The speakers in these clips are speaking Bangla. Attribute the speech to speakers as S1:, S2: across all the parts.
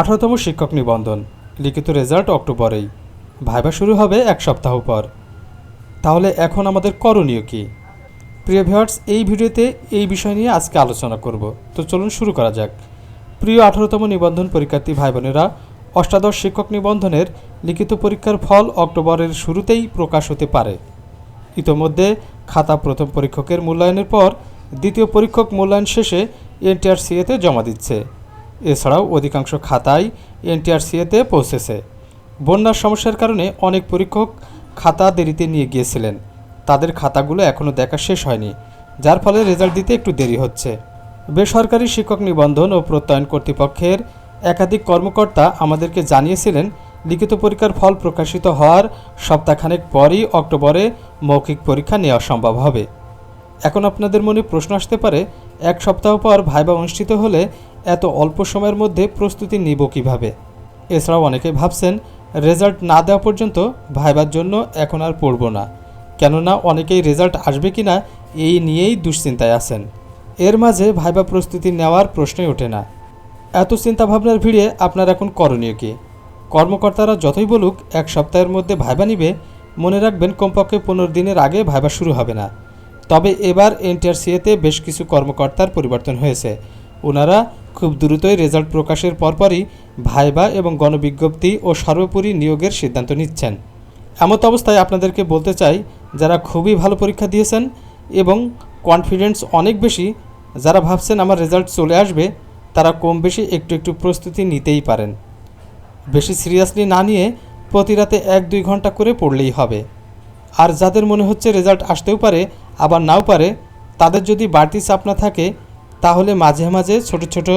S1: আঠারোতম শিক্ষক নিবন্ধন। লিখিত রেজাল্ট অক্টোবরেই। ভাইবা শুরু হবে এক সপ্তাহ পর। তাহলে এখন আমাদের করণীয় কি? প্রিয় ভিউয়ার্স, এই ভিডিওতে এই বিষয় নিয়ে আজকে আলোচনা করব। তো চলুন শুরু করা যাক। প্রিয় আঠারোতম নিবন্ধন পরীক্ষার্থী ভাই বোনেরা অষ্টাদশ শিক্ষক নিবন্ধনের লিখিত পরীক্ষার ফল অক্টোবরের শুরুতেই প্রকাশ হতে পারে। ইতোমধ্যে খাতা প্রথম পরীক্ষকের মূল্যায়নের পর দ্বিতীয় পরীক্ষক মূল্যায়ন শেষে এনটিআরসিএতে জমা দিচ্ছে। এছাড়াও অধিকাংশ খাতাই এনটিআরসিএতে পৌঁছেছে। বন্যার সমস্যার কারণে অনেক পরীক্ষক খাতা দেরিতে নিয়ে গিয়েছিলেন। তাদের খাতাগুলো এখনও দেখা শেষ হয়নি, যার ফলে রেজাল্ট দিতে একটু দেরি হচ্ছে। বেসরকারি শিক্ষক নিবন্ধন ও প্রত্যয়ন কর্তৃপক্ষের একাধিক কর্মকর্তা আমাদেরকে জানিয়েছিলেন, লিখিত পরীক্ষার ফল প্রকাশিত হওয়ার সপ্তাহখানেক পরই অক্টোবরে মৌখিক পরীক্ষা নেওয়া সম্ভব হবে। এখন আপনাদের মনে প্রশ্ন আসতে পারে এক সপ্তাহ পর ভাইবা অনুষ্ঠিত হলে এত অল্প সময়ের মধ্যে প্রস্তুতি নিব কীভাবে? এছাড়াও অনেকে ভাবছেন, রেজাল্ট না দেওয়া পর্যন্ত ভাইবার জন্য এখন আর পড়ব না। কেননা অনেকেই রেজাল্ট আসবে কি না এই নিয়েই দুশ্চিন্তায় আছেন। এর মাঝে ভাইবা প্রস্তুতি নেওয়ার প্রশ্নই ওঠে না। এত চিন্তাভাবনার ভিড়ে আপনার এখন করণীয় কী? কর্মকর্তারা যতই বলুক, এক সপ্তাহের মধ্যে ভাইবা নিবে, মনে রাখবেন কমপক্ষে পনেরো দিনের আগে ভাইবা শুরু হবে না। তবে এবার এনটিআরসিএতে বেশ কিছু কর্মকর্তার পরিবর্তন হয়েছে। ওনারা খুব দ্রুতই রেজাল্ট প্রকাশের পরপরই ভাইবা এবং গণবিজ্ঞপ্তি ও সর্বোপরি নিয়োগের সিদ্ধান্ত নিচ্ছেন। এমত অবস্থায় আপনাদেরকে বলতে চাই, যারা খুবই ভালো পরীক্ষা দিয়েছেন এবং কনফিডেন্স অনেক বেশি, যারা ভাবছেন আমার রেজাল্ট চলে আসবে, তারা কম বেশি একটু একটু প্রস্তুতি নিতেই পারেন। বেশি সিরিয়াসলি না নিয়ে প্রতি রাতে এক দুই ঘণ্টা করে পড়লেই হবে। আর যাদের মনে হচ্ছে রেজাল্ট আসতেও পারে, আবার নাও পারে, তাদের যদি বাড়তি চাপ না থাকে, তাহলে মাঝে মাঝে ছোট ছোট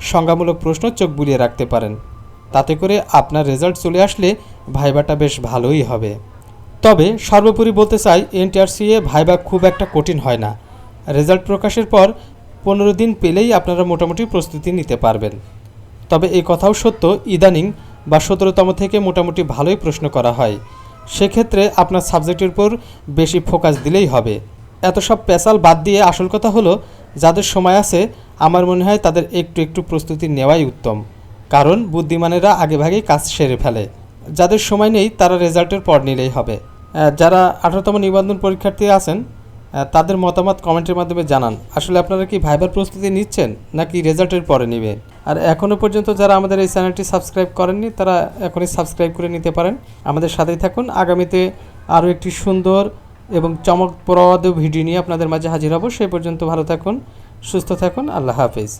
S1: সংজ্ঞামূলক প্রশ্ন চোখ বুলিয়ে রাখতে পারেন। তাতে করে আপনার রেজাল্ট চলে আসলে ভাইবাটা বেশ ভালোই হবে। তবে সর্বোপরি বলতে চাই এনটিআরসিএ ভাইবা খুব একটা কঠিন হয় না। রেজাল্ট প্রকাশের পর পনেরো দিন পেলেই আপনারা মোটামুটি প্রস্তুতি নিতে পারবেন। তবে এই কথাও সত্য, ইদানিং বা সতেরোতম থেকে মোটামুটি ভালোই প্রশ্ন করা হয়। সেক্ষেত্রে আপনার সাবজেক্টের উপর বেশি ফোকাস দিলেই হবে। এত সব পেশাল বাদ দিয়ে আসল কথা হলো, যাদের সময় আছে, আমার মনে হয় তাদের একটু একটু প্রস্তুতি নেওয়াই উত্তম। কারণ বুদ্ধিমানেরা আগেভাগেই কাজ সেরে ফেলে। যাদের সময় নেই, তারা রেজাল্টের পর নিলেই হবে। যারা আঠারোতম নিবন্ধন পরীক্ষার্থী আছেন তাদের মতামত কমেন্টের মাধ্যমে জানান। আসলে আপনারা কি ভাইবার প্রস্তুতি নিচ্ছেন, নাকি রেজাল্টের পরে নেবেন? আর এখনও পর্যন্ত যারা আমাদের এই চ্যানেলটি সাবস্ক্রাইব করেননি, তারা এখনই সাবস্ক্রাইব করে নিতে পারেন। আমাদের সাথেই থাকুন। আগামীতে আরও একটি সুন্দর এবং চমকপ্রদ ভিডিও নিয়ে আপনাদের মাঝে হাজির হব। সেই পর্যন্ত ভালো থাকুন, সুস্থ থাকুন। আল্লাহ হাফিজ।